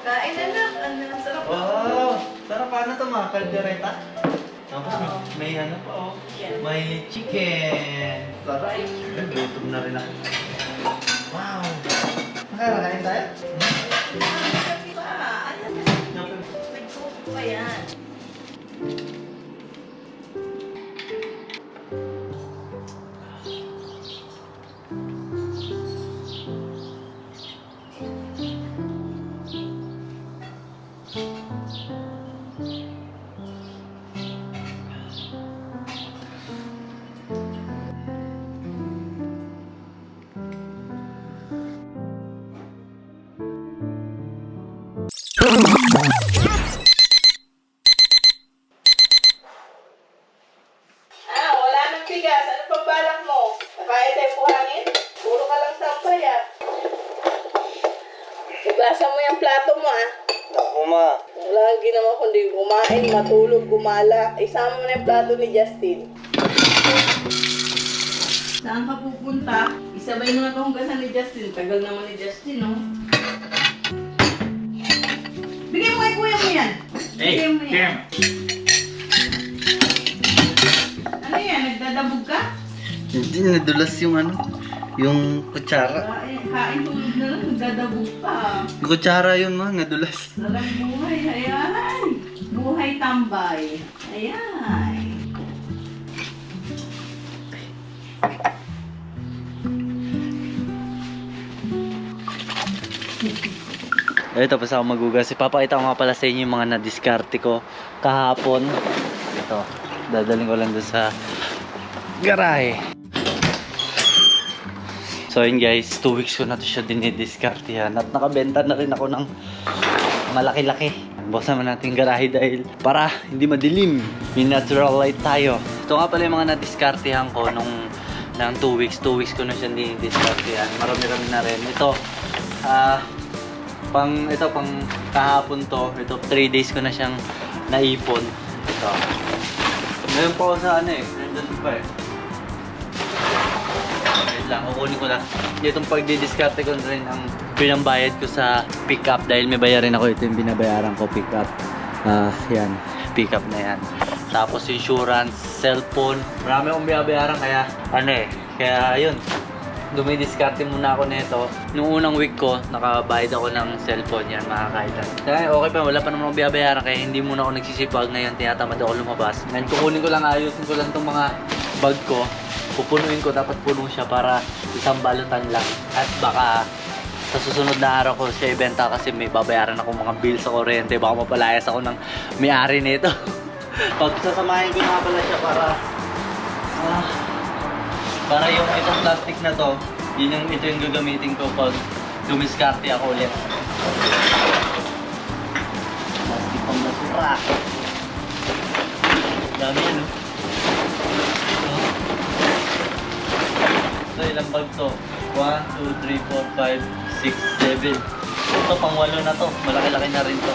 Kain na lang. Ano, ang sarap. Wow! Sarap ano to mga kaldereta? Tapos Oo. may ano pa oh. May chicken. Sarap. Gutom na rin ako. Wow! Nakakain tayo? Pa, ayan. May soup pa yan. Ah, wala nang bigas. Ano pang balak mo? Kakain tayo buhangin? Puro ka lang sampay ah. Iglasa mo yung plato mo ah. Ako ma. Wala kang ginawa kundi kumain, matulog, gumala. Isama mo na yung plato ni Justin. Saan ka pupunta? Isabay mo na ito hanggang ni Justin. Tagal naman ni Justin, no? Bigyan mo kay kuya mo yan. Bigyan mo yan. Ano yan? Nagdadabog ka? Hindi nadulas yung ano, yung kutsara. Kain, kain tulog na lang. Nagdadabog pa. Yung kutsara yun ma, nadulas. Sarap buhay. Ayan. Buhay tambay. Ayan. Eh, tapos ako magugas. Ipapakita ko nga pala sa inyo yung mga na-discarte ko kahapon. Ito, dadaling ko lang doon sa garahe. So yun guys, 2 weeks ko na to siya dinidiscarte yan. At nakabenta na rin ako ng malaki-laki. Buksan mo natin garahe dahil para hindi madilim. May natural light tayo. Ito nga pala yung mga na-discartehan ko nung ng 2 weeks. 2 weeks ko na siya dinidiscartehan. Marami-rami na rin. Ito, ah, pang ito pang kahapon to. Ito 3 days ko na siyang naipon. Ito. Ngayon pa ako sa ano eh nandun pa eh. Wait lang kukunin ko lang itong pagdidiscarte ko rin ang pinambayad ko sa pick up dahil may bayarin ako. Ito yung binabayaran ko pick up ah yan. Pick up na yan. Tapos insurance cellphone. Marami akong binabayaran kaya ano eh kaya yun dumidiskarte muna ako nito. Nung unang week ko, nakabayad ako ng cellphone yan, makakailan. Kaya okay pa, wala pa naman akong binabayaran kaya hindi muna ako nagsisipag ngayon, tinatamad ako lumabas. Ngayon, kukunin ko lang, ayusin ko lang itong mga bag ko. Pupunuin ko, dapat puno siya para isang balutan lang. At baka sa susunod na araw ko siya ibenta kasi may babayaran ako mga bill sa kuryente. Baka mapalayas ako ng may-ari nito. Pag sasamahin ko na pala siya para ah, para yung itong plastic na to, yun yung ito yung gagamitin ko pag dumiskarte ako ulit. Plastic pang basura. Dami yan, no? So, ilang bag to? 1, 2, 3, 4, 5, 6, 7. Ito, pang walo na to. Malaki-laki na rin to.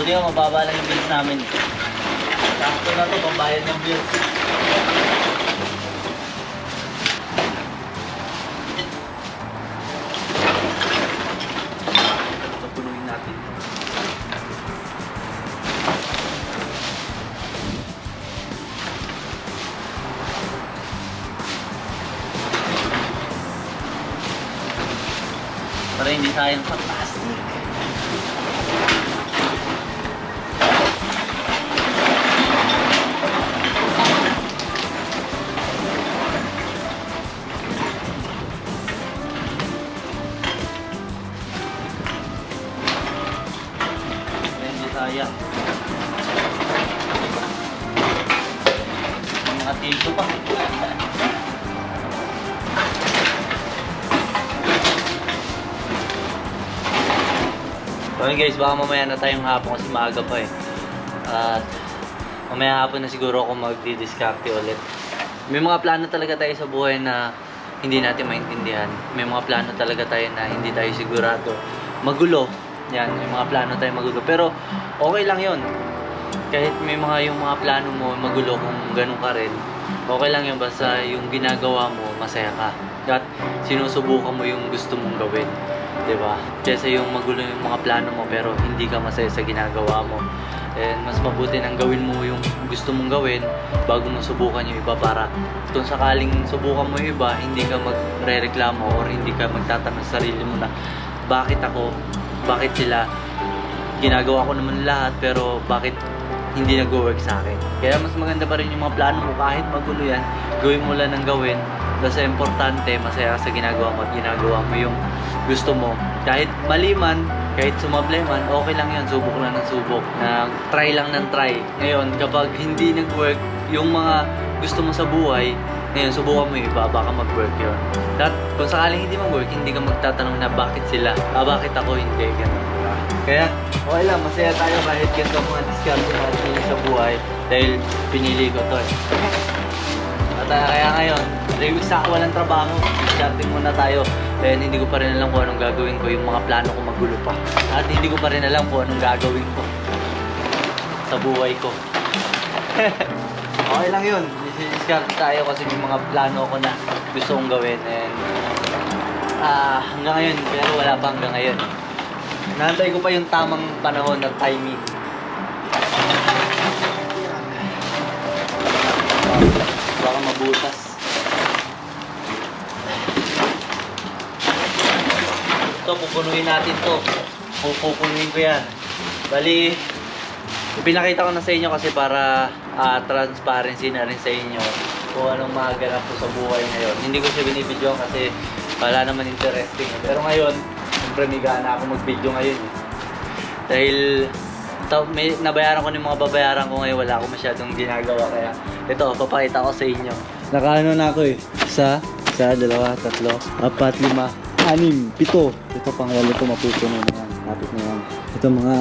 Buti nga mababa lang yung bills namin. Sakto na to, pambayad ng bills. Punuin natin. Para hindi sayang sa May mga tissue pa. Okay guys, baka mamaya na tayong hapon kasi maaga pa eh. At mamaya hapon na siguro ako magdi-discarte ulit. May mga plano talaga tayo sa buhay na hindi natin maintindihan. May mga plano talaga tayo na hindi tayo sigurado. Magulo. Yan, may mga plano tayo magulo. Pero okay lang yon Kahit may mga yung mga plano mo magulo kung ganun ka rin. Okay lang yun basta yung ginagawa mo masaya ka. At sinusubukan mo yung gusto mong gawin. 'di ba? Kesa yung magulo yung mga plano mo pero hindi ka masaya sa ginagawa mo. And mas mabuti nang gawin mo yung gusto mong gawin bago mo subukan yung iba para kung sakaling subukan mo yung iba, hindi ka magre-reklamo or hindi ka magtatanong sa sarili mo na bakit ako, bakit sila, ginagawa ko naman lahat pero bakit hindi nag-work sa akin. Kaya mas maganda pa rin yung mga plano mo kahit magulo yan, gawin mo lang ng gawin. Basta importante, masaya sa ginagawa mo at ginagawa mo yung gusto mo. Kahit mali man, kahit sumablay man, okay lang yan. Subok lang ng subok. Na try lang ng try. Ngayon, kapag hindi nag-work yung mga gusto mo sa buhay, ngayon, subukan mo yung iba, baka mag-work yun. At kung sakaling hindi mag-work, hindi ka magtatanong na bakit sila, ah, bakit ako hindi, ganun. Kaya, okay lang, masaya tayo kahit ganito mga diskarte natin sa buhay dahil pinili ko to eh. At ah, kaya ngayon, 3 weeks na ako walang trabaho, diskarte muna tayo. Dahil hindi ko pa rin alam kung anong gagawin ko, yung mga plano ko magulo pa. At hindi ko pa rin alam kung anong gagawin ko sa buhay ko. okay lang yun. Diskarte tayo kasi may mga plano ko na gusto kong gawin. And ah hanggang ngayon, pero wala pa hanggang ngayon. Nantay ko pa yung tamang panahon at timing. Baka mabutas. Ito, pupunuin natin to. Pupunuin ko yan. Bali, pinakita ko na sa inyo kasi para ah, transparency na rin sa inyo kung anong maganap ko sa buhay ngayon. Hindi ko siya binibidyo kasi wala naman interesting. Pero ngayon, siyempre may gana ako mag-video ngayon. eh. Dahil ta- may nabayaran ko ng mga babayaran ko ngayon, wala ako masyadong ginagawa kaya ito, papakita ko sa inyo. Nakaano na ako eh. Isa, isa, dalawa, tatlo, apat, lima, anim, pito. Ito pang walo ito mapupuno na yan. Lapit na yan. Ito mga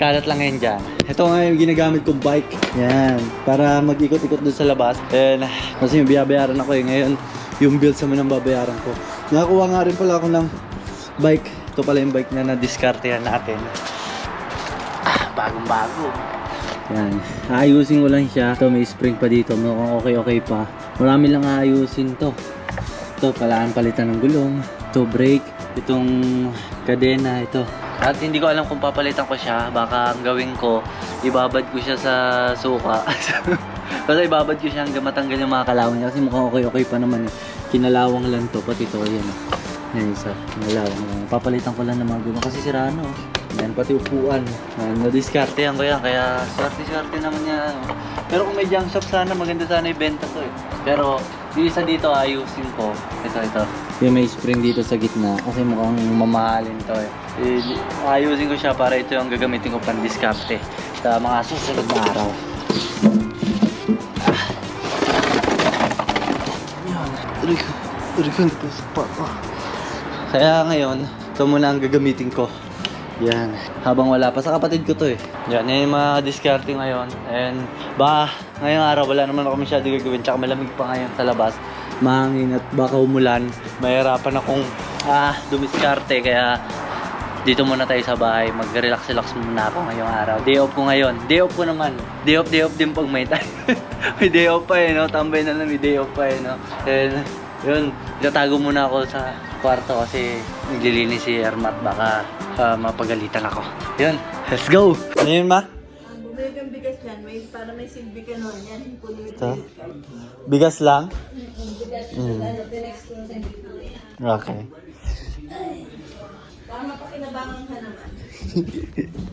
kalat lang yan dyan. Ito nga yung ginagamit kong bike. Yan. Para mag-ikot-ikot dun sa labas. And kasi yung binabayaran ako eh. Ngayon, yung bills naman ang babayaran ko. Nakakuha nga rin pala ako ng bike. Ito pala yung bike na na-discartehan natin. Ah, bagong-bago. Yan. Aayusin ko lang siya. Ito may spring pa dito. Mukhang okay-okay pa. Marami lang aayusin to. Ito, palaan palitan ng gulong. Ito, brake. Itong kadena, ito. At hindi ko alam kung papalitan ko siya. Baka ang gawin ko, ibabad ko siya sa suka. Kasi ibabad ko siya hanggang matanggal yung mga kalawang niya. Kasi mukhang okay-okay pa naman eh. Kinalawang lang to. Pati ito, ayan. oh. Yan isa. Kinalawang lang. Papalitan ko lang ng mga gulong. Kasi sira ano. Yan, pati upuan. Yan, na-discarte yan ko yan. Kaya, swerte-swerte naman yan. ano. Pero kung may junk shop sana, maganda sana ibenta to eh. Pero, yung isa dito ayusin ko. Ito, ito. Yung may spring dito sa gitna. Kasi mukhang mamahalin to eh. eh ayusin ko siya para ito yung gagamitin ko pang discarte sa mga susunod na araw. Yan. Tuloy ko. Sa pa. Kaya ngayon, ito muna ang gagamitin ko. Yan. Habang wala pa. Sa kapatid ko to eh. Yan. Yan yung mga diskarte ngayon. And ba, ngayong araw wala naman ako masyado gagawin. Tsaka malamig pa ngayon sa labas. Mahangin at baka umulan. Mahirapan akong ah, dumiskarte. Kaya dito muna tayo sa bahay. Mag-relax-relax muna ako ngayong araw. Day off ko ngayon. Day off ko naman. Day off, day off din pag may time. may day off pa eh, no? Tambay na lang, may day off pa eh, no? And, yun, itatago muna ako sa kwarto kasi naglilinis si Ermat. Baka ah, mapagalitan ako. Yun, let's go! Ano yun, ma? Dyan, may, silbi ka nun. Yan, yung Ito? Bigas lang? Mm. Okay. Para mapakinabangan ka naman.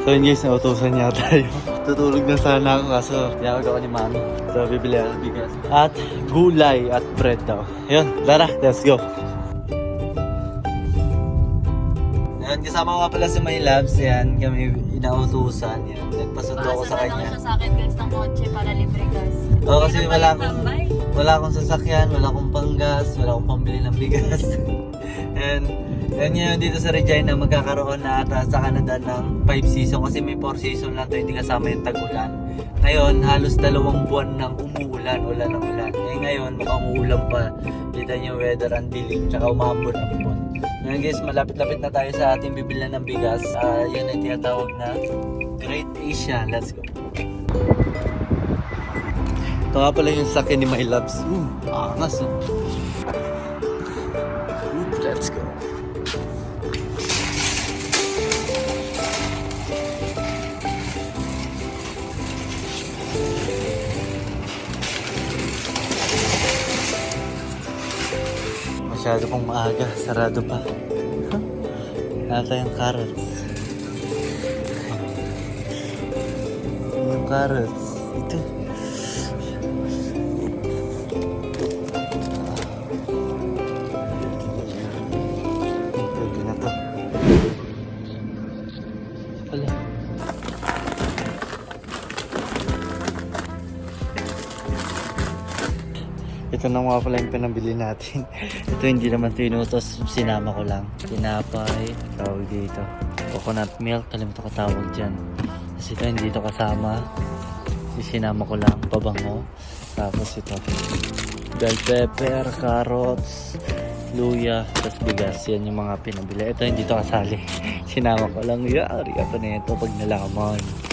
So yun guys, nautosan niya tayo. Tutulog na sana ako kaso tinawag ako ni mami. So bibili ako bigas. At gulay at bread daw. Yun, tara, let's go. Yan, kasama ko nga pala si My Labs. Yan, kami inautusan. Yan, nagpasundo ako sa kanya. siya sa akin guys ng kotse para libre gas. Oo, kasi Hindi wala naman akong, tambay. wala akong sasakyan, wala akong panggas, wala akong pambili ng bigas. And, and ngayon dito sa Regina, magkakaroon na ata sa Canada ng 5 season kasi may 4 season lang to, hindi kasama yung tag-ulan. Ngayon, halos dalawang buwan nang umuulan, ulan ng ulan. Eh ngayon, mukhang uulan pa. Kita yung weather ang dilim, tsaka umambon ang buwan. Ngayon guys, malapit-lapit na tayo sa ating bibili ng bigas. Ah, yun ay tinatawag na Great Asia. Let's go. Ito nga pala yung sakyan ni My Loves. Mm, angas oh. Masyado pong maaga. Sarado pa. Huh? Nata yung carrots. Yung carrots. Ito. Ito na nga pala yung pinabili natin. Ito hindi naman ito. Sinama ko lang. Tinapay. Tawag dito. Coconut milk. Kalimutan ko tawag dyan. Kasi ito hindi ito kasama. Sinama ko lang. Pabango. Tapos ito. Bell pepper, carrots, luya, tapos bigas. Yan yung mga pinabili. Ito hindi ito kasali. Sinama ko lang. Yari ako na ito pag nalaman.